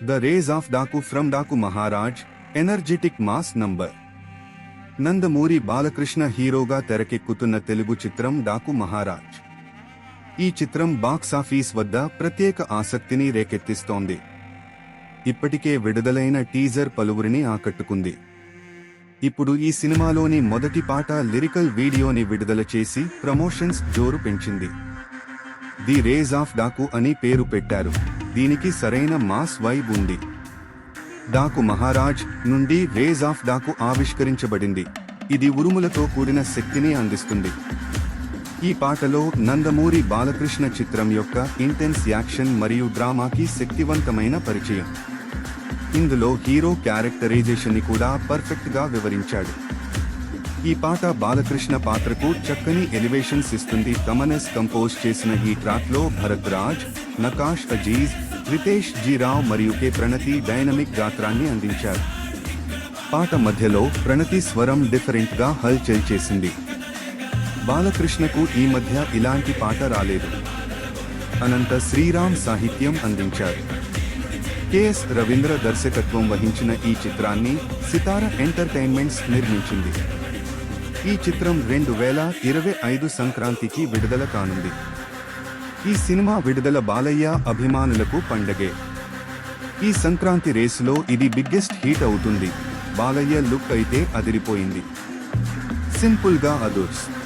The rage of Daaku from Daaku Maharaaj energetic mass number Nandamuri Balakrishna హీరోగా తెరకెక్కుతున్న తెలుగు చిత్రం డాకు మహారాజ్ ఈ చిత్రం బాక్సాఫీస్ వద్ద ప్రత్యేక ఆసక్తిని రేకెత్తిస్తోంది ఇప్పటికే విడుదలైన టీజర్ పలువురిని ఆకట్టుకుంది ఇప్పుడు ఈ సినిమాలోని మొదటి పాట లిరికల్ వీడియోని విడుదల చేసి ప్రమోషన్స్ జోరు పెంచింది ది రేజ్ ఆఫ్ డాకు అని పేరు పెట్టారు దీనికి సరైన మాస్ వైబ్ ఉంది. డాకు మహారాజ్ నుండి రేజ్ ఆఫ్ డాకు ఆవిష్కరించబడింది. ఇది ఉరుములతో కూడిన శక్తిని అందిస్తుంది. ఈ పాటలో నందమూరి బాలకృష్ణ చిత్రం యొక్క ఇంటెన్స్ యాక్షన్ మరియు డ్రామాకి శక్తివంతమైన పరిచయం. ఇందులో హీరో క్యారెక్టరైజేషన్ని కూడా పర్ఫెక్ట్గా వివరించాడు. ఈ పాట బాలకృష్ణ పాత్రకు చక్కని ఎలివేషన్స్ ఇస్తుంది. తమనస్ కంపోజ్ చేసిన ఈ ట్రాక్లో భరత్ రాజ్ నకాష్ అజీజ్ రితేష్ జీ రావ్ మరియు కె ప్రణతి డైనమిక్ గాత్రాన్ని అందించారు. పాట మధ్యలో ప్రణతి స్వరం డిఫరెంట్గా హల్చల్ చేసింది. బాలకృష్ణకు ఈ మధ్య ఇలాంటి పాట రాలేదు. అనంత శ్రీరామ్ సాహిత్యం అందించారు. కెఎస్ రవీంద్ర దర్శకత్వం వహించిన ఈ చిత్రాన్ని సితార ఎంటర్టైన్మెంట్స్ నిర్మించింది. ఈ చిత్రం రెండు వేల ఇరవై ఐదు సంక్రాంతికి విడుదల కానుంది. ఈ సినిమా విడుదల బాలయ్య అభిమానులకు పండగే. ఈ సంక్రాంతి రేసులో ఇది బిగ్గెస్ట్ హీట్ అవుతుంది. బాలయ్య లుక్ అయితే అదిరిపోయింది. సింపుల్గా అదుర్స్